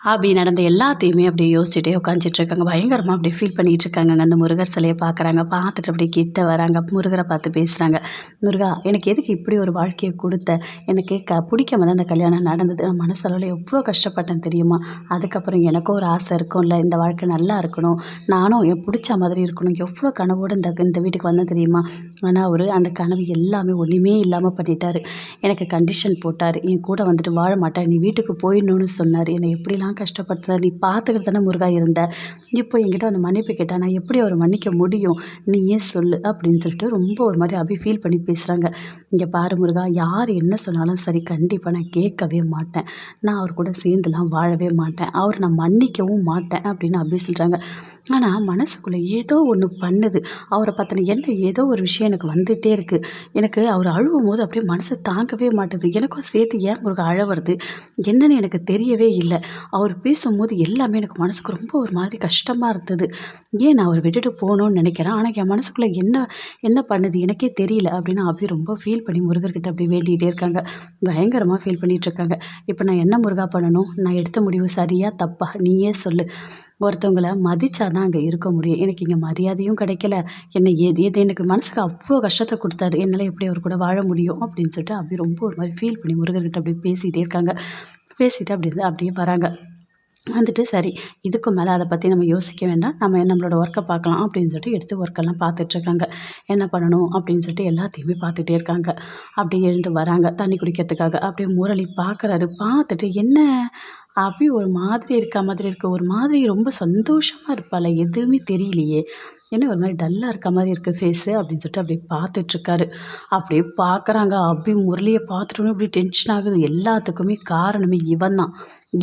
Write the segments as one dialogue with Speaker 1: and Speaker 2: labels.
Speaker 1: அப்படி நடந்த எல்லாத்தையுமே அப்படியே யோசிச்சுட்டே உட்காந்துட்டு இருக்காங்க பயங்கரமாக அப்படியே ஃபீல் பண்ணிட்டு இருக்காங்க அந்த முருகர் சிலையை பார்க்குறாங்க. பார்த்துட்டு அப்படியே கிட்ட வராங்க. முருகரை பார்த்து பேசுகிறாங்க முருகா எனக்கு எதுக்கு இப்படி ஒரு வாழ்க்கையை கொடுத்த? எனக்கு க பிடிக்காம தான் அந்த கல்யாணம் நடந்தது. நான் மனசளவில் எவ்வளோ கஷ்டப்பட்டேன் தெரியுமா? அதுக்கப்புறம் எனக்கும் ஒரு ஆசை இருக்கும்ல. இந்த வாழ்க்கை நல்லா இருக்கணும். நானும் என் பிடிச்ச மாதிரி இருக்கணும். எவ்வளோ கனவோடு இந்த இந்த வீட்டுக்கு வந்தேன் தெரியுமா? ஆனால் அவர் அந்த கனவு எல்லாமே ஒன்றுமே இல்லாமல் பண்ணிட்டார். எனக்கு கண்டிஷன் போட்டார். என் கூட வந்துட்டு வாழ மாட்டார். நீ வீட்டுக்கு போயிடணும்னு சொன்னார். என்னை எப்படிலாம் கஷ்டப்படுத்துற நீ பார்த்துக்கிட்டு தானே முருகா இருந்த. இப்போ என்கிட்ட வந்து மன்னிப்பு கேட்டால் நான் எப்படி அவரை மன்னிக்க முடியும்? நீயே சொல்லு? அப்படின்னு சொல்லிட்டு ரொம்ப ஒரு மாதிரி அபி ஃபீல் பண்ணி பேசுகிறாங்க இங்கே பாரு முருகா யார் என்ன சொன்னாலும் சரி கண்டிப்பாக நான் கேட்கவே மாட்டேன். நான் அவர் கூட சேர்ந்துலாம் வாழவே மாட்டேன். அவர் நான் மன்னிக்கவும் மாட்டேன் அப்படின்னு அபி சொல்கிறாங்க ஆனால் மனசுக்குள்ளே ஏதோ ஒன்று பண்ணுது. அவரை பற்றின என்ன ஏதோ ஒரு விஷயம் எனக்கு வந்துகிட்டே இருக்குது எனக்கு அவர் அழுவும் போது அப்படியே மனசு தாங்கவே மாட்டுது. எனக்கும் சேர்த்து ஏன் முருகா அழ வருது? என்னன்னு எனக்கு தெரியவே இல்லை. அவர் பேசும்போது எல்லாமே எனக்கு மனசுக்கு ரொம்ப ஒரு மாதிரி கஷ்டம் கஷ்டமாக இருந்தது. ஏன் நான் அவர் விட்டுட்டு போகணும்னு நினைக்கிறேன்? ஆனால் என் மனசுக்குள்ளே என்ன என்ன பண்ணுது? எனக்கே தெரியல அப்படின்னு அபி ரொம்ப ஃபீல் பண்ணி முருகர்கிட்ட அப்படி வேண்டிகிட்டே இருக்காங்க. பயங்கரமாக ஃபீல் பண்ணிகிட்ருக்காங்க இப்போ நான் என்ன முருகா பண்ணணும்? நான் எடுத்த முடிவு சரியாக தப்பா? நீயே சொல்லு. ஒருத்தவங்களை மதித்தா தான் அங்கே இருக்க முடியும். எனக்கு இங்கே மரியாதையும் கிடைக்கல. என்னை எது எது எனக்கு மனசுக்கு அவ்வளோ கஷ்டத்தை கொடுத்தாரு. என்னால் எப்படி அவர் கூட வாழ முடியும்? அப்படின்னு சொல்லிட்டு அப்படி ரொம்ப ஒரு மாதிரி ஃபீல் பண்ணி முருகர்கிட்ட அப்படி பேசிகிட்டே இருக்காங்க. பேசிட்டு அப்படி அப்படியே வராங்க. வந்துட்டு சரி இதுக்கு மேலே அதை பற்றி நம்ம யோசிக்க வேண்டாம். நம்ம நம்மளோட ஒர்க்கை பார்க்கலாம் அப்படின்னு சொல்லிட்டு எடுத்து ஒர்க்கெல்லாம் பார்த்துட்ருக்காங்க என்ன பண்ணணும்? அப்படின்னு சொல்லிட்டு எல்லாத்தையுமே பார்த்துட்டே இருக்காங்க. அப்படியே எழுந்து வராங்க தண்ணி குடிக்கிறதுக்காக. அப்படியே முரளி பார்க்குறாரு. பார்த்துட்டு என்ன? அப்படி ஒரு மாதிரி இருக்கா மாதிரி இருக்க. ஒரு மாதிரி ரொம்ப சந்தோஷமாக இருப்பாள் எதுவுமே தெரியலையே. என்ன ஒரு மாதிரி டல்லாக இருக்க மாதிரி இருக்குது ஃபேஸு அப்படின்னு சொல்லிட்டு அப்படியே பார்த்துட்ருக்காரு. அப்படியே பார்க்குறாங்க. அப்படி முரளியை பார்த்துட்டோன்னு இப்படி டென்ஷன் ஆகுது. எல்லாத்துக்குமே காரணமே இவன் தான்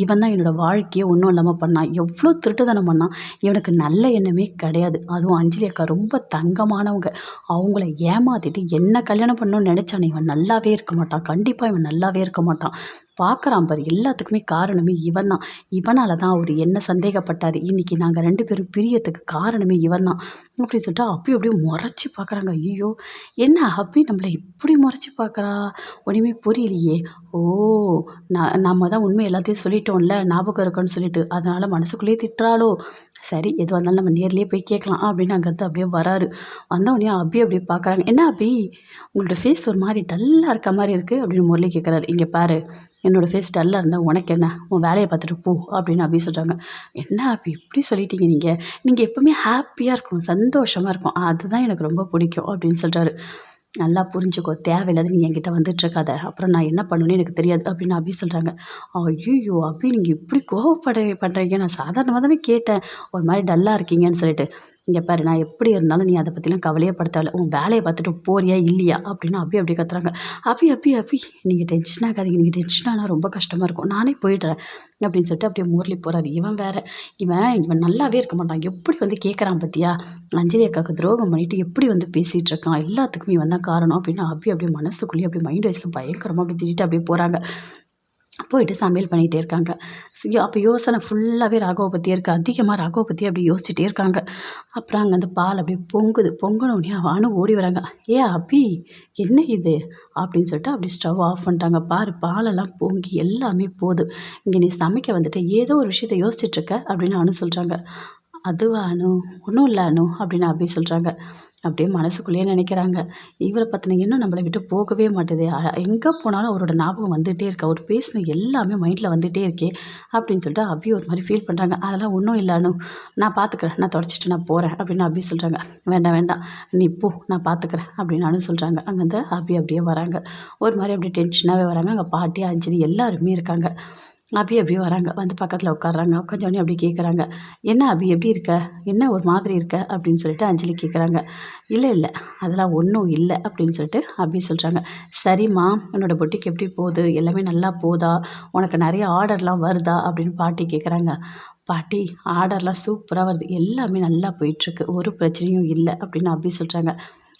Speaker 1: இவன் தான் என்னோடய வாழ்க்கையை ஒன்றும் இல்லாமல் பண்ணான். எவ்வளோ திருட்டுத்தனம் பண்ணான். இவனுக்கு நல்ல எண்ணமே கிடையாது. அதுவும் அஞ்சலி அக்கா ரொம்ப தங்கமானவங்க. அவங்கள ஏமாற்றிட்டு என்ன கல்யாணம் பண்ணணும்னு நினச்சானே. இவன் நல்லாவே இருக்க மாட்டான். கண்டிப்பாக இவன் நல்லாவே இருக்க மாட்டான். பார்க்குறான் பாரு. எல்லாத்துக்குமே காரணமே இவன் தான் இவனால் தான் அவர் என்ன சந்தேகப்பட்டார்? இன்றைக்கி நாங்கள் ரெண்டு பேரும் பிரியத்துக்கு காரணமே இவன் தான் அப்படின்னு சொல்லிட்டு அப்பயும் அப்படியே முறைச்சி பார்க்குறாங்க ஐயோ என்ன அப்படி நம்மளை இப்படி முறைச்சி பார்க்குறா ஒன்றுமே புரியலையே. ஓ நான் நம்ம தான் உண்மை எல்லாத்தையும் சொல்லிட்டோம்ல ஞாபகம் இருக்கோன்னு சொல்லிட்டு. அதனால் மனசுக்குள்ளேயே திட்டுறாளோ? சரி எதுவாக இருந்தாலும் நம்ம நேர்லேயே போய் கேட்கலாம் அப்படின்னு அங்கேருந்து அப்படியே வராரு. வந்தவொடனே அபி அப்படியே பார்க்குறாங்க என்ன அபி உங்களோட ஃபேஸ் ஒரு மாதிரி டல்லாக இருக்க மாதிரி இருக்குது அப்படின்னு முரளி கேட்குறாரு இங்கே பாரு. என்னோடய ஃபேஸ் டல்லாக இருந்தால் உனக்கு என்ன? உன் வேலையை பார்த்துட்டு போ அப்படின்னு அப்படி சொல்கிறாங்க என்ன அப்படி இப்படி சொல்லிட்டீங்க நீங்கள் நீங்கள் எப்போவுமே ஹாப்பியாக இருக்கணும் சந்தோஷமாக இருக்கும் அதுதான் எனக்கு ரொம்ப பிடிக்கும் அப்படின்னு சொல்கிறாரு நல்லா புரிஞ்சுக்கோ தேவையில்லாத நீ என்கிட்ட வந்துட்டுருக்காத அப்புறம் நான் என்ன பண்ணணும்னு எனக்கு தெரியாது அப்படின்னு அபி சொல்கிறாங்க ஐயோ அபி நீங்கள் இப்படி கோவப்பட பண்ணுறீங்க நான் சாதாரணமாக தானே கேட்டேன். ஒரு மாதிரி டல்லாக இருக்கீங்கன்னு சொல்லிட்டு. இங்கே பாரு நான் எப்படி இருந்தாலும் நீ அதை பற்றிலாம் கவலையே படுத்தால உன் வேலையை பார்த்துட்டு போறியா இல்லையா? அப்படின்னு அப்படி அப்படி கத்துறாங்க. அப்பி அப்பி அப்பி நீங்கள் டென்ஷன் ஆகாதீங்க. நீங்கள் டென்ஷன் ஆனால் ரொம்ப கஷ்டமாக இருக்கும். நானே போயிடுறேன் அப்படின்னு சொல்லிட்டு அப்படியே முரளி போகிறாரு இவன் வேற. இவன் இவன் நல்லாவே இருக்க மாட்டான். எப்படி வந்து கேட்குறான் பத்தியா? அஞ்சலி அக்காவுக்கு துரோகம் பண்ணிட்டு எப்படி வந்து பேசிகிட்டு இருக்கான்? எல்லாத்துக்குமே இவன் தான் காரணம் அப்படின்னு அப்படி அப்படியே மனசுக்குள்ளேயே அப்படியே மைண்ட் வைஸில் பயங்கரமாக அப்படி திட்டிட்டு அப்படியே போகிறாங்க போயிட்டு சமையல் பண்ணிகிட்டே இருக்காங்க. அப்போ யோசனை ஃபுல்லாகவே ராகவை பற்றியே இருக்குது அதிகமாக ராகவை பற்றி அப்படி யோசிச்சுட்டே இருக்காங்க. அப்புறம் அங்கே அந்த பால் அப்படியே பொங்குது. பொங்கினோடனே அவனு ஓடி வராங்க. ஏ அபி என்ன இது? அப்படின்னு சொல்லிட்டு அப்படி ஸ்டவ் ஆஃப் பண்ணிட்டாங்க. பாரு பாலெல்லாம் பொங்கி எல்லாமே போகுது. இங்கே நீ சமைக்க வந்துட்டு ஏதோ ஒரு விஷயத்த யோசிச்சுட்ருக்க அப்படின்னு அனு சொல்கிறாங்க அதுவா அனு ஒன்றும் இல்லை அனு அப்படின்னு அபி சொல்கிறாங்க அப்படியே மனசுக்குள்ளேயே நினைக்கிறாங்க. இவரை பற்றின இன்னும் நம்மளை விட்டு போகவே மாட்டேது. எங்கே போனாலும் அவரோட ஞாபகம் வந்துகிட்டே இருக்கு. அவர் பேசின எல்லாமே மைண்டில் வந்துகிட்டே இருக்கே அப்படின்னு சொல்லிட்டு அபி ஒரு மாதிரி ஃபீல் பண்ணுறாங்க அதெல்லாம் ஒன்றும் இல்லை அனு நான் பார்த்துக்குறேன் நான் தொடச்சிட்டு நான் போகிறேன் அப்படின்னு அபி சொல்கிறாங்க வேண்டாம் வேண்டாம். நீ போ நான் பார்த்துக்குறேன் அப்படின்னு அனு சொல்கிறாங்க அங்கேருந்து அபி அப்படியே வராங்க. ஒரு மாதிரி அப்படியே டென்ஷனாகவே வராங்க. அங்கே பாட்டி அஞ்சலி எல்லாருமே இருக்காங்க. அபி அப்படியே வராங்க. வந்து பக்கத்தில் உட்காடுறாங்க உட்காந்தோடனே அப்படி கேட்குறாங்க என்ன அபி எப்படி இருக்க? என்ன ஒரு மாதிரி இருக்க? அப்படின்னு சொல்லிட்டு அஞ்சலி கேட்குறாங்க இல்லை இல்லை. அதெல்லாம் ஒன்றும் இல்லை. அப்படின்னு சொல்லிட்டு அபி சொல்கிறாங்க சரிம்மா. உன்னோட பொட்டிக்கு எப்படி போகுது? எல்லாமே நல்லா போதா? உனக்கு நிறைய ஆர்டர்லாம் வருதா? அப்படின்னு பாட்டி கேட்குறாங்க பாட்டி ஆர்டர்லாம் சூப்பராக வருது. எல்லாமே நல்லா போயிட்டுருக்கு. ஒரு பிரச்சனையும் இல்லை. அப்படின்னு அபி சொல்கிறாங்க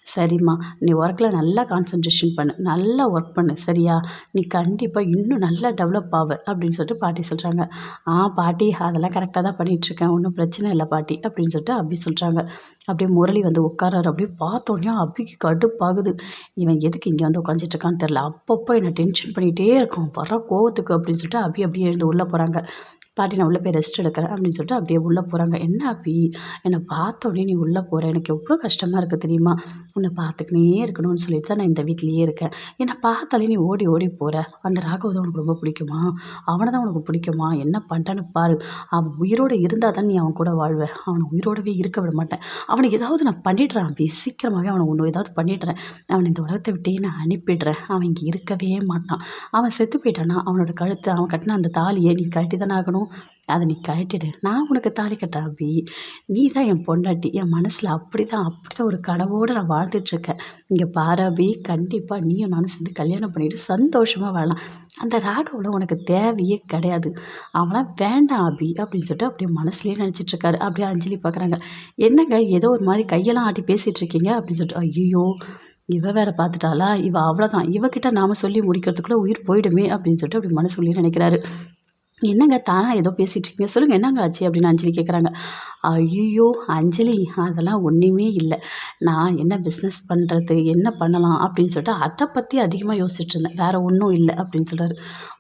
Speaker 1: சரிம்மா நீ ஒர்க்கில் நல்லா கான்சன்ட்ரேஷன் பண்ணு நல்லா ஒர்க் பண்ணு சரியா? நீ கண்டிப்பாக இன்னும் நல்லா டெவலப் ஆவ அப்படின்னு சொல்லிட்டு பாட்டி சொல்கிறாங்க ஆ பாட்டி அதெல்லாம் கரெக்டாக தான் பண்ணிகிட்ருக்கேன் ஒன்றும் பிரச்சனை இல்லை பாட்டி அப்படின்னு சொல்லிட்டு அப்படி சொல்கிறாங்க அப்படியே முரளி வந்து உட்காராரு அப்படியே பார்த்தோன்னே அபிக்கு கடுப்பாகுது. இவன் எதுக்கு இங்கே வந்து உட்காந்துட்ருக்கான்னு தெரில அப்பப்போ என்னை டென்ஷன் பண்ணிகிட்டே இருக்கும் வர கோவத்துக்கு அப்படின்னு சொல்லிட்டு அபி அப்படியே எழுந்து உள்ளே போகிறாங்க பாட்டி நான் உள்ளே போய் ரெஸ்ட் எடுக்கிறேன் அப்படின்னு சொல்லிட்டு அப்படியே உள்ளே போகிறாங்க என்ன அப்பி என்னை பார்த்தோடனே நீ உள்ளே போகிற எனக்கு எவ்வளோ கஷ்டமாக இருக்குது தெரியுமா? உன்னை பார்த்துக்கினே இருக்கணும்னு சொல்லிட்டு தான் நான் இந்த வீட்லேயே இருக்கேன். என்னை பார்த்தாலே நீ ஓடி ஓடி போகிற அந்த ராகவ தான் உனக்கு ரொம்ப பிடிக்குமா? அவனை தான் உனக்கு பிடிக்குமா? என்ன பண்ணிட்டான்னு பாரு. அவன் உயிரோடு இருந்தால் தான் நீ அவன் கூட வாழ்வ. அவனை உயிரோடவே இருக்க விட மாட்டேன். அவனுக்கு ஏதாவது நான் பண்ணிடுறேன். அப்படி சீக்கிரமாகவே அவனை ஒன்று ஏதாவது பண்ணிடுறேன். அவனை இந்த உலகத்தை விட்டே நான் அனுப்பிடுறேன். அவன் இங்கே இருக்கவே மாட்டான். அவன் செத்து போயிட்டானா அவனோட கழுத்து அவன் கட்டின அந்த தாலியை நீ கட்டி தானே ஆகணும். அதை நீ கட்டிடு நான் உனக்கு தாலி கட்டுறேன் அபி. நீ தான் என் பொண்டாட்டி. என் மனசில் அப்படி தான் அப்படி தான் ஒரு கனவோடு நான் வாழ்ந்துட்டுருக்கேன். இங்கே பாரு அபி கண்டிப்பாக நீயும் நானும் சேர்ந்து கல்யாணம் பண்ணிட்டு சந்தோஷமாக வாழலாம். அந்த ராகவில் உனக்கு தேவையே கிடையாது. அவனாம் வேண்டாம் அபி அப்படின்னு சொல்லிட்டு அப்படியே மனசுலேயே நினச்சிட்ருக்காரு அப்படியே அஞ்சலி பார்க்குறாங்க என்னங்க ஏதோ ஒரு மாதிரி கையெல்லாம் ஆட்டி பேசிகிட்டு இருக்கீங்க அப்படின்னு சொல்லிட்டு ஐயோ இவ வேற பார்த்துட்டாளா இவ அவ்வளோதான் இவகிட்ட நாம சொல்லி முடிக்கிறதுக்குள்ளே உயிர் போயிடுமே அப்படின்னு சொல்லிட்டு அப்படி மனசுக்குள்ளேயே நினைக்கிறாரு. என்னங்க தானா ஏதோ பேசிகிட்டு இருக்கீங்க சொல்லுங்கள் என்னங்க ஆச்சு அப்படின்னு அஞ்சலி கேட்குறாங்க ஐயோ அஞ்சலி அதெல்லாம் ஒன்றுமே இல்லை. நான் என்ன பிஸ்னஸ் பண்ணுறது என்ன பண்ணலாம் அப்படின்னு சொல்லிட்டு அதை பற்றி அதிகமாக யோசிச்சுட்டு இருந்தேன். வேறு ஒன்றும் இல்லை அப்படின்னு சொல்கிறாரு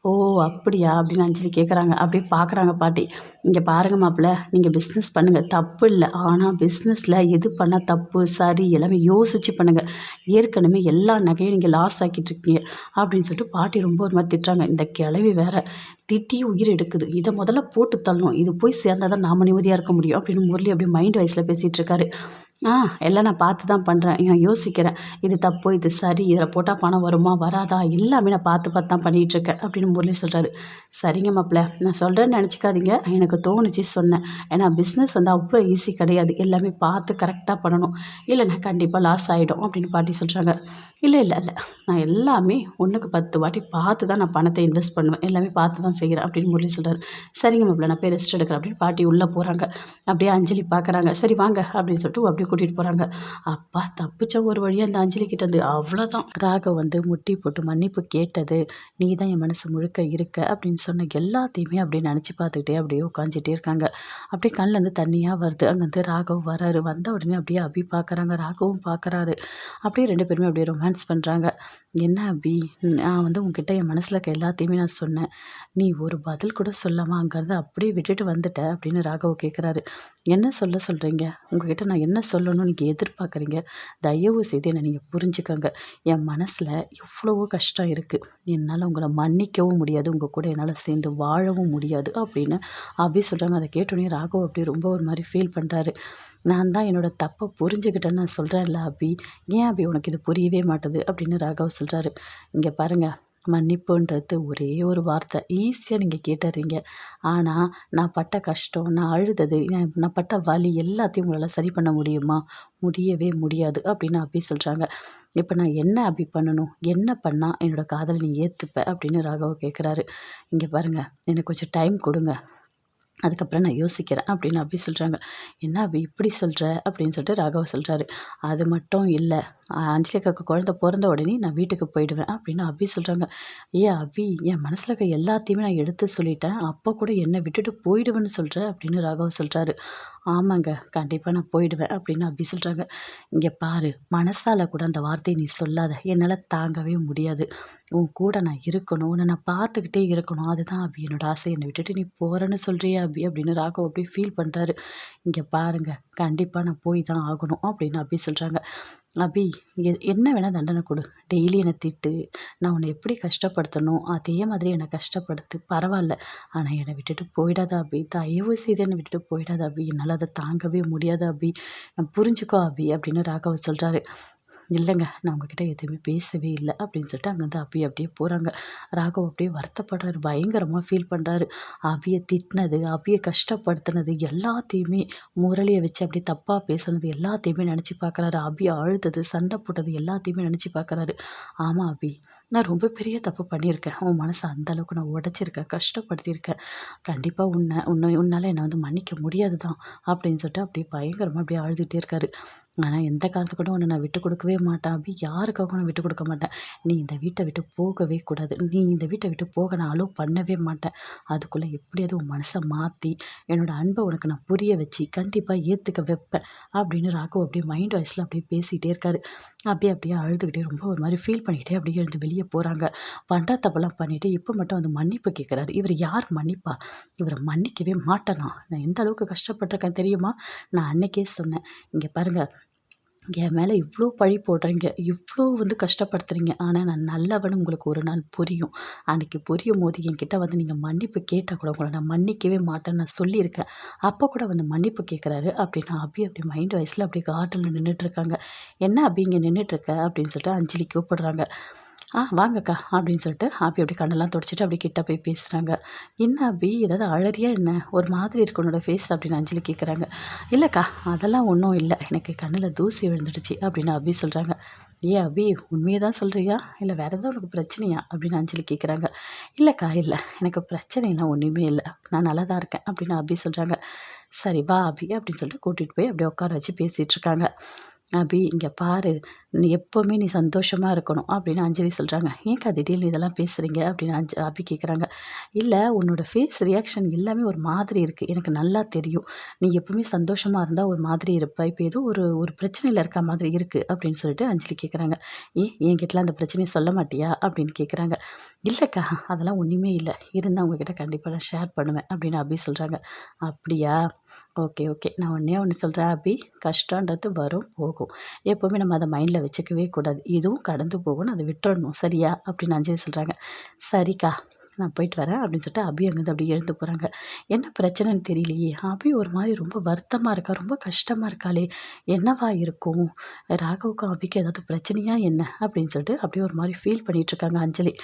Speaker 1: ஓ அப்படியா அப்படின்னு அஞ்சலி கேட்குறாங்க அப்படியே பார்க்குறாங்க பாட்டி. இங்கே பாருங்க மாப்பிள்ள நீங்கள் பிஸ்னஸ் பண்ணுங்கள் தப்பு இல்லை. ஆனால் பிஸ்னஸில் எது பண்ணால் தப்பு சரி எல்லாமே யோசித்து பண்ணுங்கள் ஏற்கனவே எல்லா நகையும் நீங்கள் லாஸ் ஆக்கிட்டு இருக்கீங்க அப்படின்னு சொல்லிட்டு பாட்டி ரொம்ப ஒரு மாதிரி திட்டுறாங்க. இந்த கிளவி வேறு திட்டி உயிர் எடுக்குது. இதை முதல்ல போட்டு தள்ளணும். இது போய் சேர்ந்தால் தான் நாம நிம்மதியாக இருக்க முடியும் அப்படின்னு முரளி அப்படியே மைண்ட் வைஸில் பேசிகிட்டு இருக்காரு. ஆ எல்லாம் நான் பார்த்து தான் பண்ணுறேன் நான் யோசிக்கிறேன். இது தப்பு இது சரி? இதில் போட்டால் பணம் வருமா வராதா? எல்லாமே நான் பார்த்து பார்த்து தான் பண்ணிகிட்ருக்கேன் அப்படின்னு முரளி சொல்கிறாரு சரிங்க மாப்பிள்ள நான் சொல்கிறேன்னு நினச்சிக்காதீங்க. எனக்கு தோணுச்சு சொன்னேன். ஏன்னா பிஸ்னஸ் வந்து அவ்வளோ ஈஸி கிடையாது. எல்லாமே பார்த்து கரெக்டாக பண்ணணும். இல்லைண்ணா கண்டிப்பாக லாஸ் ஆகிடும் அப்படின்னு பாட்டி சொல்கிறாங்க இல்லை இல்லை இல்லை. நான் எல்லாமே ஒன்றுக்கு பத்து வாட்டி பார்த்து தான் நான் பணத்தை இன்வெஸ்ட் பண்ணுவேன். எல்லாமே பார்த்து தான் செய்கிறேன் அப்படின்னு முரளி சொல்கிறாரு சரிங்க மாப்பிள்ள நான் போய் ரெஸ்ட் எடுக்கிறேன் அப்படின்னு பாட்டி உள்ளே போகிறாங்க அப்படியே அஞ்சலி பார்க்குறாங்க சரி வாங்க அப்படின்னு சொல்லிட்டு கூட்டிகிட்டு போகிறாங்க அப்பா தப்பிச்ச ஒரு வழியாக அந்த அஞ்சலி கிட்டேருந்து அவ்வளோதான் ராகவ் வந்து முட்டி போட்டு மன்னிப்பு கேட்டது நீ தான் என் மனசு முழுக்க இருக்க அப்படின்னு சொன்ன எல்லாத்தையுமே அப்படியே நினச்சி பார்த்துக்கிட்டே அப்படியே உட்காந்துட்டே இருக்காங்க. அப்படியே கண்ணிலேருந்து தண்ணியாக வருது. அங்கேருந்து ராகவ் வராரு. வந்த உடனே அப்படியே அபி பார்க்குறாங்க ராகவும் பார்க்குறாரு அப்படியே ரெண்டு பேருமே அப்படியே ரொமான்ஸ் பண்ணுறாங்க என்ன அபி? நான் வந்து உங்ககிட்ட என் மனசில் இருக்க எல்லாத்தையுமே நான் சொன்னேன். நீ ஒரு பதில் கூட சொல்லாமல் அங்கேருந்து அப்படியே விட்டுட்டு வந்துட்ட அப்படின்னு ராகவ் கேட்குறாரு என்ன சொல்ல சொல்கிறீங்க உங்ககிட்ட நான் என்ன சொல்லணும்னு நீங்கள் எதிர்பார்க்குறீங்க. தயவு செய்து என்னை நீங்கள் புரிஞ்சுக்கோங்க. என் மனசில் எவ்வளவோ கஷ்டம் இருக்குது என்னால் உங்களை மன்னிக்கவும் முடியாது. உங்கள் கூட என்னால் சேர்ந்து வாழவும் முடியாது அப்படின்னு அப்படி சொல்கிறாங்க அதை கேட்டோடனே ராகவ் அப்படி ரொம்ப ஒரு மாதிரி ஃபீல் பண்ணுறாரு நான் தான் என்னோடய தப்பை புரிஞ்சுக்கிட்டேன்னு நான் சொல்கிறேன்ல அபி. ஏன் அபி உனக்கு இது புரியவே மாட்டுது அப்படின்னு ராகவ் சொல்கிறாரு இங்கே பாருங்கள் மன்னிப்புன்றது ஒரே ஒரு வார்த்தை. ஈஸியாக நீங்கள் கேட்டுறீங்க. ஆனால் நான் பட்ட கஷ்டம் நான் அழுதது நான் பட்ட வலி எல்லாத்தையும் உங்களால் சரி பண்ண முடியுமா? முடியவே முடியாது அப்படின்னு அபி சொல்கிறாங்க இப்போ நான் என்ன அபி பண்ணணும்? என்ன பண்ணால் என்னோடய காதலை நீ ஏற்றுப்ப அப்படின்னு ராகவ் கேட்குறாரு இங்கே பாருங்கள் எனக்கு கொஞ்சம் டைம் கொடுங்க. அதுக்கப்புறம் நான் யோசிக்கிறேன் அப்படின்னு அபி சொல்கிறாங்க என்ன அபி இப்படி சொல்கிற அப்படின்னு சொல்லிட்டு ராகவ சொல்கிறாரு அது மட்டும் இல்லை. அஞ்சலி அக்காவுக்கு குழந்த பிறந்த உடனே நான் வீட்டுக்கு போயிடுவேன். அப்படின்னு அபி சொல்கிறாங்க ஏ அபி என் மனசில் இருக்க எல்லாத்தையுமே நான் எடுத்து சொல்லிட்டேன். அப்போ கூட என்னை விட்டுட்டு போயிடுவேன்னு சொல்கிறேன் அப்படின்னு ராகவ சொல்கிறாரு ஆமாங்க கண்டிப்பாக நான் போயிடுவேன். அப்படின்னு அபி சொல்கிறாங்க இங்கே பாரு மனசால் கூட அந்த வார்த்தையை நீ சொல்லாத. என்னால் தாங்கவே முடியாது. உன் கூட நான் இருக்கணும் உன்னை நான் பார்த்துக்கிட்டே இருக்கணும். அதுதான் அபி என்னோட ஆசை. என்னை விட்டுட்டு நீ போகிறேன்னு சொல்கிறியா அபி அப்படின்னு ராகவ் அப்படியே ஃபீல் பண்ணுறாரு இங்கே பாருங்கள் கண்டிப்பாக நான் போய் தான் ஆகணும் அப்படின்னு அபி சொல்கிறாங்க அபி எ என்ன வேணால் தண்டனை கொடு. டெய்லி என்னை திட்டு. நான் உன்னை எப்படி கஷ்டப்படுத்தணும்? அதே மாதிரி என்னை கஷ்டப்படுத்து. பரவாயில்ல. ஆனால் என்னை விட்டுட்டு போயிடாத அபி. தயவு செய்து என்னை விட்டுட்டு போயிடாத அபி. என்னால் அதை தாங்கவே முடியாது அபி. நான் புரிஞ்சுக்கோ அபி அப்படின்னு ராகவ் சொல்கிறாரு இல்லைங்க நான் உங்ககிட்ட எதுவுமே பேசவே இல்லை அப்படின்னு சொல்லிட்டு அங்கேருந்து அபி அப்படியே போகிறாங்க ராகவ் அப்படியே வருத்தப்படுறாரு பயங்கரமாக ஃபீல் பண்ணுறாரு அபியை திட்டினது அபியை கஷ்டப்படுத்தினது எல்லாத்தையுமே முரளியை வச்சு அப்படியே தப்பாக பேசுனது எல்லாத்தையுமே நினச்சி பார்க்குறாரு. அபி அழுதது சண்டை போட்டது எல்லாத்தையுமே நினச்சி பார்க்குறாரு. ஆமாம் அபி நான் ரொம்ப பெரிய தப்பு பண்ணியிருக்கேன். உன் மனசை அந்தளவுக்கு நான் உடச்சிருக்கேன் கஷ்டப்படுத்தியிருக்கேன். கண்டிப்பாக உன்னை உன்னை உன்னால் என்னை வந்து மன்னிக்க முடியாது தான் அப்படின்னு சொல்லிட்டு அப்படியே பயங்கரமாக அப்படியே அழுதுகிட்டே இருக்காரு. ஆனால் எந்த காலத்துக்கு கூட உன்னை நான் விட்டு கொடுக்கவே மாட்டேன் அப்படி யாருக்காகவும் நான் விட்டு கொடுக்க மாட்டேன்? நீ இந்த வீட்டை விட்டு போகவே கூடாது. நீ இந்த வீட்டை விட்டு போக நான் அலோவ் பண்ணவே மாட்டேன். அதுக்குள்ளே எப்படியாவது உன் மனசை மாற்றி என்னோட அன்பை உனக்கு நான் புரிய வச்சு கண்டிப்பாக ஏற்றுக்க வைப்பேன் அப்படின்னு ராഘவ் அப்படியே மைண்ட் வாய்ஸில் அப்படியே பேசிகிட்டே இருக்காரு. அப்படியே அப்படியே அழுதுகிட்டே ரொம்ப ஒரு மாதிரி ஃபீல் பண்ணிக்கிட்டே அப்படியே எழுந்து வெளியே போகிறாங்க பண்ணுற தப்பெல்லாம் பண்ணிவிட்டு இப்போ மட்டும் வந்து மன்னிப்பு கேட்குறாரு இவர் யார் மன்னிப்பா? இவரை மன்னிக்கவே மாட்டேனா? நான் எந்த அளவுக்கு கஷ்டப்பட்டிருக்கேன் தெரியுமா? நான் அன்னைக்கே சொன்னேன். இங்கே பாருங்கள் என் மேலே இவ்வளோ பழி போடுறீங்க. இவ்வளோ வந்து கஷ்டப்படுத்துறீங்க. ஆனால் நான் நல்லவன்னு உங்களுக்கு ஒரு நாள் புரியும். அன்றைக்கி புரியும் போது என்கிட்ட வந்து நீங்கள் மன்னிப்பு கேட்டால் கூட உங்களை நான் மன்னிக்கவே மாட்டேன்னு நான் சொல்லியிருக்கேன். அப்போ கூட வந்து மன்னிப்பு கேட்குறாரு அப்படின்னா அபி அப்படி மைண்ட் வயசில் அப்படி கார்டனில் நின்றுட்டுருக்காங்க என்ன அபி இங்கே நின்றுட்டுருக்க அப்படின்னு சொல்லிட்டு அஞ்சலி கூப்பிடுறாங்க. ஆ வாங்கக்கா அப்படின்னு சொல்லிட்டு ஆப்பி அப்படி கண்ணெல்லாம் தொடச்சிட்டு அப்படி கிட்ட போய் பேசுகிறாங்க என்ன அபி ஏதாவது அழறியா என்ன? ஒரு மாதிரி இருக்கு உன்னோட ஃபேஸ் அப்படின்னு அஞ்சலி கேட்குறாங்க இல்லைக்கா அதெல்லாம் ஒன்றும் இல்லை. எனக்கு கண்ணில் தூசி விழுந்துடுச்சு அப்படின்னு அபி சொல்கிறாங்க ஏ அபி உண்மையை தான் சொல்கிறியா இல்லை வேறு எதாவது உனக்கு பிரச்சனையா? அப்படின்னு அஞ்சலி கேட்குறாங்க இல்லைக்கா இல்லை. எனக்கு பிரச்சனைலாம் ஒன்றுமே இல்லை. நான் நல்லா தான் இருக்கேன் அப்படின்னு அபி சொல்கிறாங்க சரி வா அபி அப்படின்னு சொல்லிட்டு கூட்டிகிட்டு போய் அப்படியே உட்கார வச்சு பேசிகிட்ருக்காங்க அபி இங்கே பாரு. எப்போவுமே நீ சந்தோஷமாக இருக்கணும் அப்படின்னு அஞ்சலி சொல்கிறாங்க ஏன்க்கா திடீர்னு இதெல்லாம் பேசுகிறீங்க அப்படின்னு அஞ்சு அபி கேட்குறாங்க இல்லை உன்னோட ஃபேஸ் ரியாக்ஷன் எல்லாமே ஒரு மாதிரி இருக்குது எனக்கு நல்லா தெரியும். நீ எப்போவுமே சந்தோஷமாக இருந்தால் ஒரு மாதிரி இருப்ப. இப்போ ஏதோ ஒரு ஒரு பிரச்சனையில் இருக்க மாதிரி இருக்குது அப்படின்னு சொல்லிட்டு அஞ்சலி கேட்குறாங்க ஏன் என்கிட்டலாம் அந்த பிரச்சனையை சொல்ல மாட்டியா? அப்படின்னு கேட்குறாங்க இல்லைக்கா அதெல்லாம் ஒன்றுமே இல்லை. இருந்தால் உங்ககிட்ட கண்டிப்பாக நான் ஷேர் பண்ணுவேன் அப்படின்னு அபி சொல்கிறாங்க அப்படியா? Okay okay. நான் ஒன்றே ஒன்று சொல்கிறேன் அபி கஷ்டன்றது வரும் போகும். எப்போவுமே நம்ம அதை மைண்டில் வச்சுக்கவே கூடாது. இதுவும் கடந்து போகணும் அதை விட்டுடணும் சரியா? அப்படின்னு அஞ்சலி சொல்கிறாங்க சரிக்கா நான் போயிட்டு வரேன் அப்படின்னு சொல்லிட்டு அபி அங்கேருந்து அப்படியே எழுந்து போகிறாங்க என்ன பிரச்சனைன்னு தெரியலையே. அபி ஒரு மாதிரி ரொம்ப வருத்தமாக இருக்கா? ரொம்ப கஷ்டமாக இருக்காளே. என்னவா இருக்கும்? ராகவுக்கும் அபிக்கு ஏதாவது பிரச்சனையா என்ன? அப்படின்னு சொல்லிட்டு அப்படியே ஒரு மாதிரி ஃபீல் பண்ணிகிட்ருக்காங்க அஞ்சலி.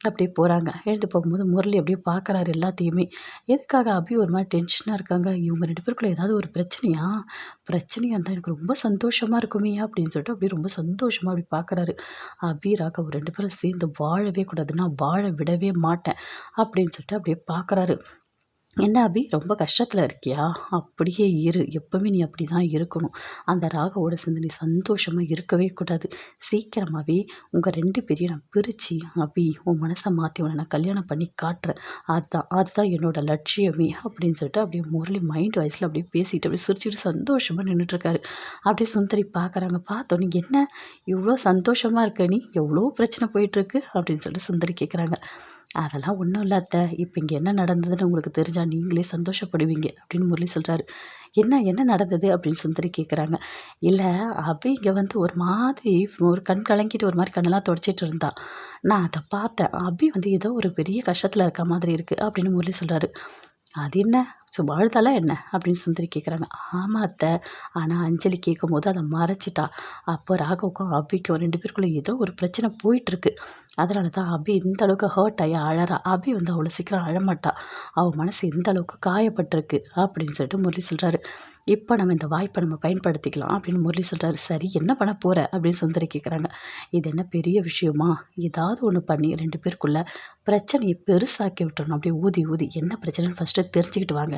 Speaker 1: அப்படியே போகிறாங்க எழுந்து போகும்போது முரளி அப்படியே பார்க்குறாரு எல்லாத்தையுமே. எதுக்காக அபி ஒரு மாதிரி டென்ஷனாக இருக்காங்க? இவங்க ரெண்டு பேருக்குள்ள ஏதாவது ஒரு பிரச்சனையா? பிரச்சனையாக இருந்தால் எனக்கு ரொம்ப சந்தோஷமாக இருக்குமே அப்படின்னு சொல்லிட்டு அப்படியே ரொம்ப சந்தோஷமாக அப்படி பார்க்குறாரு அபி ராகவ் ரெண்டு பேரும் சேர்ந்து வாழவே கூடாது நான் வாழ விடவே மாட்டேன் அப்படின்னு சொல்லிட்டு அப்படியே பார்க்குறாரு என்ன அபி ரொம்ப கஷ்டத்தில் இருக்கியா? அப்படியே இரு. எப்போவுமே நீ அப்படி தான் இருக்கணும். அந்த ராகவோட சேர்ந்து நீ சந்தோஷமாக இருக்கவே கூடாது. சீக்கிரமாகவே உங்கள் ரெண்டு பேரையும் நான் பிரித்து அபி உன் மனசை மாற்றி உன்னை நான் கல்யாணம் பண்ணி காட்டுறேன். அதுதான் அதுதான் என்னோட லட்சியமே அப்படின்னு சொல்லிட்டு அப்படியே முரளி மைண்ட் வாய்ஸில் அப்படியே பேசிட்டு அப்படியே சிரிச்சிட்டு சந்தோஷமாக நின்றுட்டுருக்காரு அப்படியே சுந்தரி பார்க்குறாங்க பார்த்தோம் நீ என்ன? இவ்வளோ சந்தோஷமாக இருக்க நீ? எவ்வளோ பிரச்சனை போயிட்டுருக்கு? அப்படின்னு சொல்லிட்டு சுந்தரி கேட்குறாங்க அதெல்லாம் ஒன்றும் இல்லை அத்தை. இப்போ இங்கே என்ன நடந்ததுன்னு உங்களுக்கு தெரிஞ்சால் நீங்களே சந்தோஷப்படுவீங்க அப்படின்னு முரளி சொல்கிறாரு என்ன என்ன நடந்தது அப்படின்னு சுந்தரி கேட்குறாங்க இல்லை அபி இங்கே வந்து ஒரு மாதிரி ஒரு கண் கலங்கிட்டு ஒரு மாதிரி கண்ணெல்லாம் தொடச்சிட்டு இருந்தா. நான் அதை பார்த்தேன். அபி வந்து ஏதோ ஒரு பெரிய கஷ்டத்தில் இருக்க மாதிரி இருக்குது அப்படின்னு முரளி சொல்கிறாரு அது என்ன? ஸோ வாழ்த்தாலாம் என்ன? அப்படின்னு சுந்தரி கேட்குறாங்க ஆமாம் அத்தை. ஆனால் அஞ்சலி கேட்கும் போது அதை மறைச்சிட்டா. அப்போ ராகவுக்கும் அபிக்கும் ரெண்டு பேருக்குள்ளே ஏதோ ஒரு பிரச்சனை போயிட்டுருக்கு. அதனால தான் அபி இந்த அளவுக்கு ஹர்ட் ஆகி அழறா. அபி வந்து அவ்வளோ சீக்கிரம் அழமாட்டா. அவள் மனசு எந்த அளவுக்கு காயப்பட்டிருக்கு அப்படின்னு சொல்லிட்டு முரளி சொல்கிறாரு இப்போ நம்ம இந்த வாய்ப்பை நம்ம பயன்படுத்திக்கலாம் அப்படின்னு முரளி சொல்கிறாரு சரி என்ன பண்ண போகிற அப்படின்னு சுந்தரி கேட்குறாங்க இது என்ன பெரிய விஷயமா? ஏதாவது ஒன்று பண்ணி ரெண்டு பேருக்குள்ளே பிரச்சனையை பெருசாக்கி விட்டுறணும். அப்படியே ஊதி ஊதி. என்ன பிரச்சனைன்னு ஃபஸ்ட்டு தெரிஞ்சுக்கிட்டு வாங்க.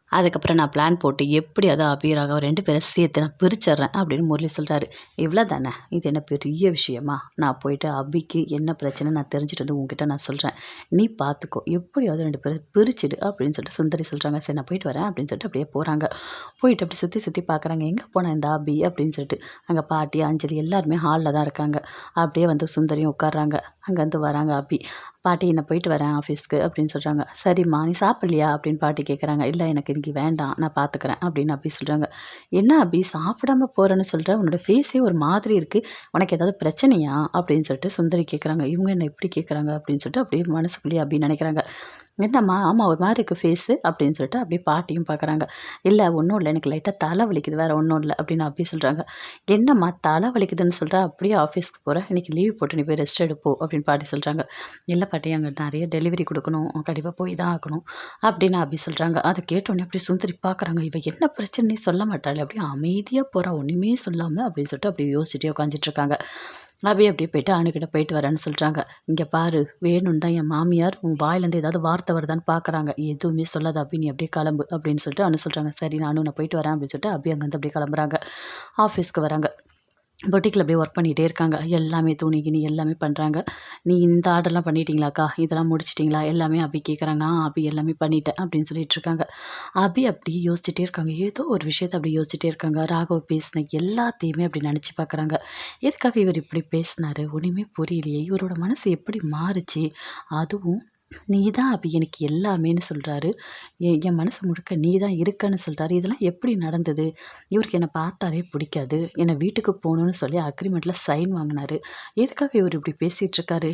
Speaker 1: அதுக்கப்புறம் நான் பிளான் போட்டு எப்படி அதை அபியராக ரெண்டு பேரும் சேர்த்து நான் பிரிச்சிட்றேன் அப்படின்னு முரளி சொல்கிறாரு இவ்வளோ தானே இது என்ன பெரிய விஷயமா? நான் போயிட்டு அபிக்கு என்ன பிரச்சனை நான் தெரிஞ்சுட்டு வந்து உங்ககிட்ட நான் சொல்கிறேன் நீ பார்த்துக்கோ எப்படியாவது ரெண்டு பேரும் பிரிச்சிடு அப்படின்னு சொல்லிட்டு சுந்தரி சொல்கிறாங்க சரி நான் போயிட்டு வரேன் அப்படின்னு சொல்லிட்டு அப்படியே போகிறாங்க போயிட்டு அப்படி சுற்றி சுற்றி பார்க்குறாங்க எங்கே போனேன் இந்த அபி அப்படின்னு சொல்லிட்டு. அங்கே பாட்டி அஞ்சலி எல்லாருமே ஹாலில் தான் இருக்காங்க. அப்படியே வந்து சுந்தரியும் உட்காடுறாங்க அங்கேருந்து வராங்க அபி. பாட்டி என்ன போயிட்டு வரேன் ஆஃபீஸ்க்கு அப்படின்னு சொல்கிறாங்க சரிம்மா நீ சாப்பிட்லையா? அப்படின்னு பாட்டி கேட்குறாங்க இல்லை எனக்கு இன்றைக்கி வேண்டாம் நான் பார்த்துக்கிறேன் அப்படின்னு அப்படி சொல்கிறாங்க என்ன அப்படி சாப்பிடாம போகிறேன்னு சொல்கிற உன்னோட ஃபேஸே ஒரு மாதிரி இருக்குது உனக்கு ஏதாவது பிரச்சனையா? அப்படின்னு சொல்லிட்டு சுந்தரி கேட்குறாங்க இவங்க என்ன எப்படி கேட்குறாங்க அப்படின்னு சொல்லிட்டு அப்படியே மனசுக்குள்ளேயே அப்படின்னு நினைக்கிறாங்க. என்னம்மா ஆமாம் ஒரு மாதிரி இருக்குது ஃபேஸு அப்படின்னு சொல்லிட்டு அப்படியே பாட்டியும் பார்க்குறாங்க இல்லை ஒன்றும் இல்லை எனக்கு லைட்டாக தலை வலிக்குது வேறு ஒன்றும் இல்லை அப்படின்னு அப்படி சொல்கிறாங்க என்னம்மா தலை வலிக்குதுன்னு சொல்கிற அப்படியே ஆஃபீஸ்க்கு போகிறேன் இன்றைக்கி லீவ் போட்டு நீ போய் ரெஸ்ட் எடுப்போ அப்படின்னு பாட்டி சொல்கிறாங்க இல்லை பாட்டி அங்கே நிறைய டெலிவரி கொடுக்கணும் கண்டிப்பாக போய் தான் ஆகணும் அப்படின்னு அப்படி சொல்கிறாங்க அதை கேட்டோன்னே அப்படியே சுந்தரி பார்க்குறாங்க இவ என்ன பிரச்சனையும் சொல்ல மாட்டாள் அப்படியே அமைதியாக போகிறா ஒன்றுமே சொல்லாமல் அப்படின்னு சொல்லிட்டு அப்படியே யோசிச்சுட்டே உட்காந்துட்ருக்காங்க அப்படியே அப்படியே போயிட்டு அணுகிட்ட போயிட்டு வரேன்னு சொல்கிறாங்க இங்கே பாரு வேணும்னு தான் என் மாமியார் உன் வாயிலேருந்து ஏதாவது வார்த்தை வருதான்னு பார்க்குறாங்க எதுவுமே சொல்லாத அப்படி நீ அப்படியே கிளம்பு அப்படின்னு சொல்லிட்டு அனு சொல்கிறாங்க சரி நானும் நான் போயிட்டு வரேன் அப்படின்னு சொல்லிட்டு அப்படியே அங்கேருந்து அப்படியே கிளம்புறாங்க. ஆஃபீஸ்க்கு வராங்க. பொட்டிக்கில் அப்படியே ஒர்க் பண்ணிகிட்டே இருக்காங்க. எல்லாமே துணி கிணி எல்லாமே பண்ணுறாங்க நீ இந்த ஆர்டர்லாம் பண்ணிட்டீங்களாக்கா இதெல்லாம் முடிச்சிட்டிங்களா? எல்லாமே அபி கேட்குறாங்க ஆ அபி எல்லாமே பண்ணிட்டேன் அப்படின்னு சொல்லிட்டு இருக்காங்க. அபி அப்படி யோசிச்சுட்டே இருக்காங்க. ஏதோ ஒரு விஷயத்தை அப்படி யோசிச்சுட்டே இருக்காங்க. ராகவ் பேசின எல்லாத்தையுமே அப்படி நினச்சி பார்க்குறாங்க எதுக்காக இவர் இப்படி பேசினார்? ஒன்றுமே புரியலையே. இவரோட மனசு எப்படி மாறுச்சு? அதுவும் நீ தான் அப்படி எனக்கு எல்லாமேன்னு சொல்கிறாரு என் என் மனசு முழுக்க நீ தான் இருக்கன்னு சொல்கிறாரு இதெல்லாம் எப்படி நடந்தது? இவருக்கு என்னை பார்த்தாலே பிடிக்காது. என்னை வீட்டுக்கு போகணுன்னு சொல்லி அக்ரிமெண்ட்டில் சைன் வாங்கினாரு. எதுக்காக இவர் இப்படி பேசிகிட்ருக்காரு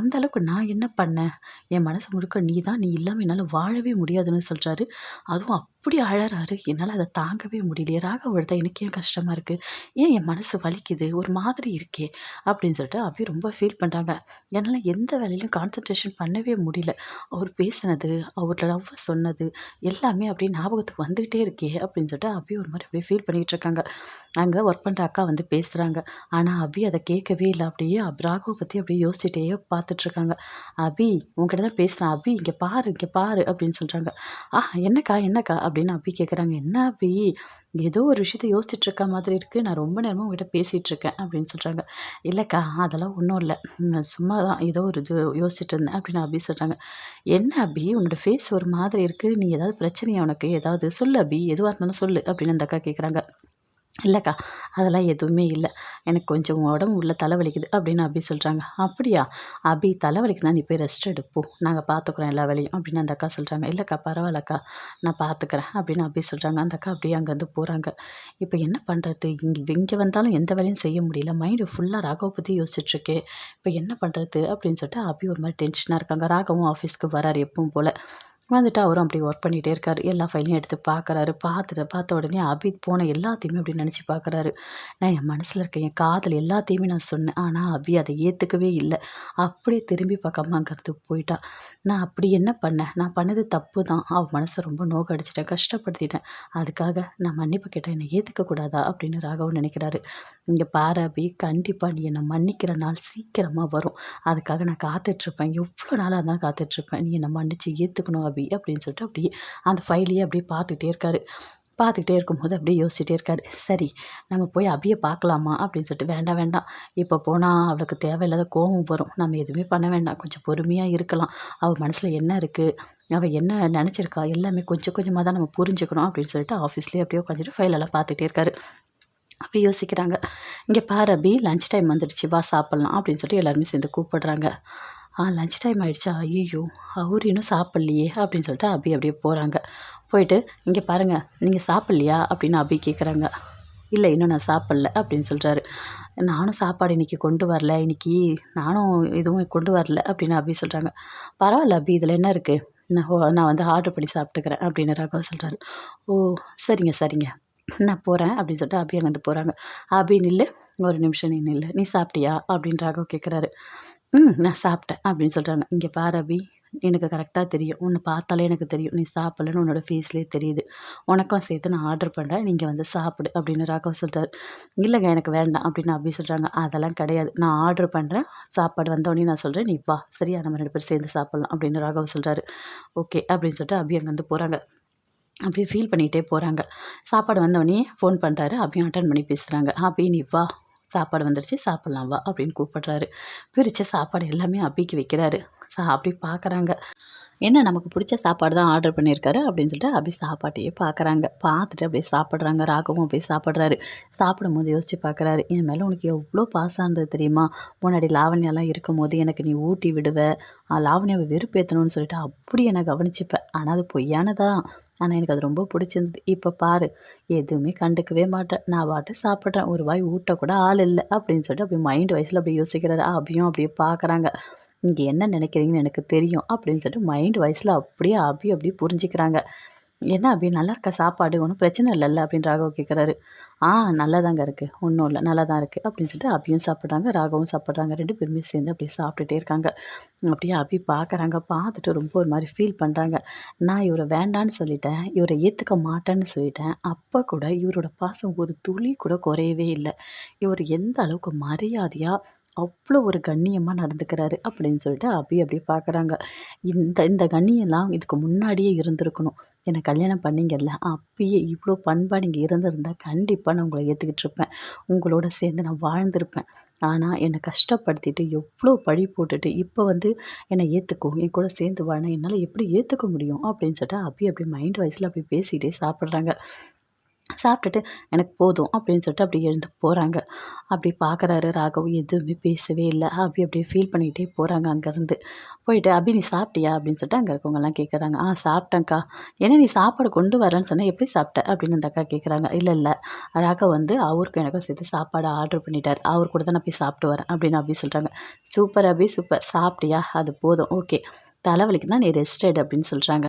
Speaker 1: அந்த அளவுக்கு நான் என்ன பண்ணேன்? என் மனசு முழுக்க நீ தான் நீ இல்லாமல் என்னால் வாழவே முடியாதுன்னு சொல்கிறாரு அதுவும் அப்படி அழறாரு? என்னால் அதை தாங்கவே முடியலையே. ராக விழுதா எனக்கு ஏன் கஷ்டமாக இருக்குது ஏன் என் மனசு வலிக்குது? ஒரு மாதிரி இருக்கே. அப்படின்னு சொல்லிட்டு அபி ரொம்ப ஃபீல் பண்ணுறாங்க என்னால் எந்த வேலையிலும் கான்சன்ட்ரேஷன் பண்ணவே முடியல. அவர் பேசினது அவர் லவ் சொன்னது எல்லாமே அப்படியே ஞாபகத்துக்கு வந்துக்கிட்டே இருக்கே அப்படின்னு சொல்லிட்டு அபி ஒரு மாதிரி அப்படியே ஃபீல் பண்ணிகிட்டு இருக்காங்க. அங்கே ஒர்க் பண்ணுற அக்கா வந்து பேசுகிறாங்க ஆனால் அபி அதை கேட்கவே இல்லை. அப்படியே அப் ராகவை பற்றி அப்படியே யோசிச்சுட்டே பார்த்துட்ருக்காங்க அபி உங்ககிட்ட தான் பேசுகிறேன் அபி இங்கே பாரு இங்கே பாரு அப்படின்னு சொல்கிறாங்க ஆ என்னக்கா என்னக்கா? அப்படின்னு அப்பி கேட்குறாங்க என்ன அப்பி ஏதோ ஒரு விஷயத்த யோசிச்சுட்டு இருக்க மாதிரி இருக்குது நான் ரொம்ப நேரமாக உங்ககிட்ட பேசிகிட்டு இருக்கேன் அப்படின்னு சொல்கிறாங்க இல்லைக்கா அதெல்லாம் ஒன்றும் இல்லை. சும்மா தான் ஏதோ ஒரு இது யோசிச்சுட்டு இருந்தேன் அப்படின்னு அபி சொல்கிறாங்க என்ன அபி? உன்னோட ஃபேஸ் ஒரு மாதிரி இருக்குது நீ ஏதாவது பிரச்சனையா உனக்கு? ஏதாவது சொல்லு அபி. எதுவாக இருந்தாலும் சொல்லு. அப்படின்னு அந்த அக்கா கேட்குறாங்க இல்லைக்கா அதெல்லாம் எதுவுமே இல்லை. எனக்கு கொஞ்சம் உடம்பு உள்ள தலைவலிக்குது அப்படின்னு அபி சொல்கிறாங்க அப்படியா? அபி தலைவலிக்குதா நீ போய் ரெஸ்ட் எடுப்போம் நாங்கள் பார்த்துக்குறோம் எல்லா வேலையும் அப்படின்னு அந்த அக்கா சொல்கிறாங்க இல்லைக்கா பரவாயில்லக்கா நான் பார்த்துக்கிறேன் அப்படின்னு அபி சொல்கிறாங்க அந்த அக்கா அப்படியே அங்கேருந்து போகிறாங்க இப்போ என்ன பண்ணுறது இங்கே இங்கே வந்தாலும் எந்த வேலையும் செய்ய முடியல. மைண்டு ஃபுல்லாக ராகவை பற்றி யோசிச்சுட்ருக்கே இப்போ என்ன பண்ணுறது அப்படின்னு சொல்லிட்டு அபி ஒரு மாதிரி டென்ஷனாக இருக்காங்க. ராகவும் ஆஃபீஸ்க்கு வராரு எப்பவும் போல். வந்துட்டு அவரும் அப்படி ஒர்க் பண்ணிகிட்டே இருக்கார். எல்லா ஃபைலையும் எடுத்து பார்க்குறாரு பார்த்துட்டு பார்த்த உடனே அபி போன எல்லாத்தையுமே அப்படி நினச்சி பார்க்குறாரு நான் என் மனசில் இருக்க என் காதல் எல்லாத்தையுமே நான் சொன்னேன். ஆனால் அபி அதை ஏற்றுக்கவே இல்லை. அப்படியே திரும்பி பார்க்காம அங்கேருந்து போயிட்டா. நான் அப்படி என்ன பண்ணேன்? நான் பண்ணது தப்பு தான் அவன் மனசை ரொம்ப நோக்கடிச்சிட்டேன். கஷ்டப்படுத்திட்டேன். அதுக்காக நான் மன்னிப்பு கேட்டேன் என்னை ஏற்றுக்கக்கூடாதா அப்படின்னு ராகவன் நினைக்கிறாரு. இங்கே பாரு அபி கண்டிப்பாக நீ என்னை மன்னிக்கிற நாள் சீக்கிரமாக வரும். அதுக்காக நான் காத்துட்ருப்பேன் எவ்வளோ நாளாக தான் காத்துட்ருப்பேன் நீ என்னை மன்னிச்சு ஏற்றுக்கணும் அபி. அப்படின்னு சொல்லிட்டு அப்படியே அந்த ஃபைலையே அப்படியே பார்த்துக்கிட்டே இருக்காரு. பார்த்துக்கிட்டே இருக்கும்போது அப்படியே யோசிச்சுட்டே இருக்காரு. சரி நம்ம போய் அபியை பார்க்கலாமா? அப்படின்னு சொல்லிட்டு வேண்டாம் வேண்டாம். இப்போ போனால் அவளுக்கு தேவையில்லாத கோபம் வரும். நம்ம எதுவுமே பண்ண வேண்டாம். கொஞ்சம் பொறுமையாக இருக்கலாம். அவள் மனசில் என்ன இருக்குது அவள் என்ன நினச்சிருக்கா? எல்லாமே கொஞ்சம் கொஞ்சமாக தான் நம்ம புரிஞ்சுக்கணும் அப்படின்னு சொல்லிட்டு ஆஃபீஸ்லேயே அப்படியே உட்காந்துட்டு ஃபைலெல்லாம் பார்த்துக்கிட்டே இருக்காரு. அப்போ யோசிக்கிறாங்க. இங்கே பாரு அபி லஞ்ச் டைம் வந்துடுச்சு. வா சாப்பிட்லாம். அப்படின்னு சொல்லிட்டு எல்லாருமே சேர்ந்து கூப்பிடுறாங்க. ஆ லஞ்ச் டைம் ஆகிடுச்சா ஐயோ அவர் இன்னும் சாப்பிட்லையே அப்படின்னு சொல்லிட்டு அபி அப்படியே போகிறாங்க போயிட்டு இங்கே பாருங்கள் நீங்கள் சாப்பிட்லையா? அப்படின்னு அபி கேட்குறாங்க இல்லை இன்னும் நான் சாப்பிட்ல அப்படின்னு சொல்கிறாரு நானும் சாப்பாடு இன்றைக்கி கொண்டு வரல இன்றைக்கி நானும் எதுவும் கொண்டு வரல அப்படின்னு அபி சொல்கிறாங்க பரவாயில்ல அபி இதில் என்ன இருக்குது நான் நான் வந்து ஆர்டர் பண்ணி சாப்பிட்டுக்கிறேன் அப்படின்னு ராகவா சொல்கிறாரு ஓ சரிங்க சரிங்க நான் போகிறேன் அப்படின்னு சொல்லிட்டு அபி அங்கேருந்து போகிறாங்க அபி நில்லு ஒரு நிமிஷம் நீ நில்லு நீ சாப்பிட்டியா? அப்படின்னு ராகவ் கேட்குறாரு ம் நான் சாப்பிட்டேன் அப்படின்னு சொல்கிறாங்க இங்கே பாரு அபி எனக்கு கரெக்டாக தெரியும். உன்னை பார்த்தாலே எனக்கு தெரியும். நீ சாப்பிட்லன்னு உன்னோட ஃபேஸ்லேயே தெரியுது. உனக்கும் சேர்த்து நான் ஆர்டர் பண்ணுறேன் நீங்கள் வந்து சாப்பிடு அப்படின்னு ராகவ் சொல்கிறார் இல்லைங்க எனக்கு வேண்டாம் அப்படின்னு அப்படி சொல்கிறாங்க அதெல்லாம் கிடையாது. நான் ஆர்டர் பண்ணுறேன் சாப்பாடு வந்தோடனே நான் சொல்கிறேன் நீ வா. சரியா? நம்ம ரெண்டு பேரும் சேர்ந்து சாப்பிட்லாம் அப்படின்னு ராகவ் சொல்கிறாரு ஓகே அப்படின்னு சொல்லிட்டு அபி அங்கேருந்து போகிறாங்க அப்படியே ஃபீல் பண்ணிகிட்டே போகிறாங்க சாப்பாடு வந்தோடனே ஃபோன் பண்ணுறாரு அப்படியும் அட்டன் பண்ணி பேசுகிறாங்க அபி நீ வா. சாப்பாடு வந்துடுச்சு சாப்பிட்லாம் வா அப்படின்னு கூப்பிட்றாரு. பிரித்த சாப்பாடு எல்லாமே அப்பிக்கு வைக்கிறாரு. சா அப்படி பார்க்குறாங்க என்ன நமக்கு பிடிச்ச சாப்பாடு தான் ஆர்டர் பண்ணியிருக்காரு அப்படின்னு சொல்லிட்டு அப்படி சாப்பாட்டையே பார்க்குறாங்க பார்த்துட்டு அப்படியே சாப்பிட்றாங்க. ராகவும் அப்படியே சாப்பிட்றாரு. சாப்பிடும் போது யோசிச்சு பார்க்குறாரு என் மேலே உனக்கு எவ்வளோ பாசம் இருந்தது தெரியுமா? முன்னாடி லாவண்யாலாம் இருக்கும் போது எனக்கு நீ ஊட்டி விடுவ. லாவண்யாவை வெறுப்பேற்றணும்னு சொல்லிட்டு அப்படி என்னை கவனிச்சுப்பேன் ஆனால் அது பொய்யானதான் ஆனால் எனக்கு அது ரொம்ப பிடிச்சிருந்தது. இப்போ பாரு எதுவுமே கண்டுக்கவே மாட்டேன். நான் பாட்டு சாப்பிட்றேன். ஒரு வாய் ஊட்ட கூட ஆள் இல்லை அப்படின்னு சொல்லிட்டு அப்படி மைண்ட் வயசில் அப்படியே யோசிக்கிறாரு. அபியும் அப்படியே பார்க்குறாங்க இங்கே என்ன நினைக்கிறீங்கன்னு எனக்கு தெரியும் அப்படின்னு சொல்லிட்டு மைண்ட் வயசில் அப்படியே அபி அப்படியே புரிஞ்சுக்கிறாங்க. என்ன அப்படி நல்லா இருக்கா சாப்பாடு? ஒன்றும் பிரச்சனை இல்லைல்ல அப்படின்னு ராகவ் கேட்குறாரு ஆ நல்லாதாங்க இருக்குது ஒன்றும் இல்லை நல்லா தான் இருக்குது அப்படின்னு சொல்லிட்டு அபியும் சாப்பிட்றாங்க ராகவும் சாப்பிட்றாங்க. ரெண்டு பேருமே சேர்ந்து அப்படியே சாப்பிட்டுட்டே இருக்காங்க. அப்படியே அபி பார்க்குறாங்க பார்த்துட்டு ரொம்ப ஒரு மாதிரி ஃபீல் பண்ணுறாங்க நான் இவரை வேண்டான்னு சொல்லிட்டேன் இவரை ஏற்றுக்க மாட்டேன்னு சொல்லிட்டேன். அப்போ கூட இவரோட பாசம் ஒரு துளி கூட குறையவே இல்லை. இவர் எந்த அளவுக்கு மரியாதையாக அவ்வளோ ஒரு கண்ணியமாக நடந்துக்கிறாரு அப்படின்னு சொல்லிட்டு அபி அப்படியே பார்க்குறாங்க இந்த இந்த கண்ணியெல்லாம் இதுக்கு முன்னாடியே இருந்திருக்கணும். என்னை கல்யாணம் பண்ணிங்கல்ல அப்பயே இவ்வளோ பண்பாக நீங்கள் இருந்திருந்தால் கண்டிப்பாக நான் உங்களை ஏற்றுக்கிட்டு இருப்பேன். உங்களோட சேர்ந்து நான் வாழ்ந்திருப்பேன். ஆனால் என்னை கஷ்டப்படுத்திட்டு எவ்வளோ பழி போட்டுட்டு இப்போ வந்து என்னை ஏற்றுக்கும் என் கூட சேர்ந்து வாழ என்னால் எப்படி ஏற்றுக்க முடியும் அப்படின்னு சொல்லிட்டு அப்படி அப்படி மைண்ட் வாய்ஸில் அப்படி பேசிகிட்டே சாப்பிட்றாங்க. சாப்பிட்டுட்டு எனக்கு போதும் அப்படின்னு சொல்லிட்டு அப்படி எழுந்து போகிறாங்க அப்படி பார்க்குறாரு ராகவ் எதுவுமே பேசவே இல்லை. அபி அப்படியே ஃபீல் பண்ணிக்கிட்டே போகிறாங்க அங்கேருந்து. போயிட்டு அபி நீ சாப்பிட்டியா? அப்படின்னு சொல்லிட்டு அங்கே இருக்கவங்கலாம் கேட்குறாங்க ஆ சாப்பிட்டேங்க்கா ஏன்னா நீ சாப்பாடு கொண்டு வரேன்னு சொன்னால் எப்படி சாப்பிட்ட? அப்படின்னு அந்த அக்கா கேட்குறாங்க இல்லை இல்லை. ராகவ் வந்து அவருக்கும் எனக்கும் சேர்த்து சாப்பாடு ஆர்டர் பண்ணிட்டார். அவர் கூட தான் நான் போய் சாப்பிட்டு வரேன் அப்படின்னு அப்படி சொல்கிறாங்க சூப்பர் அபி சூப்பர். சாப்பிட்டியா? அது போதும். ஓகே. தலைவலிக்கு தான் நீ ரெஸ்ட் எடு அப்படின்னு சொல்கிறாங்க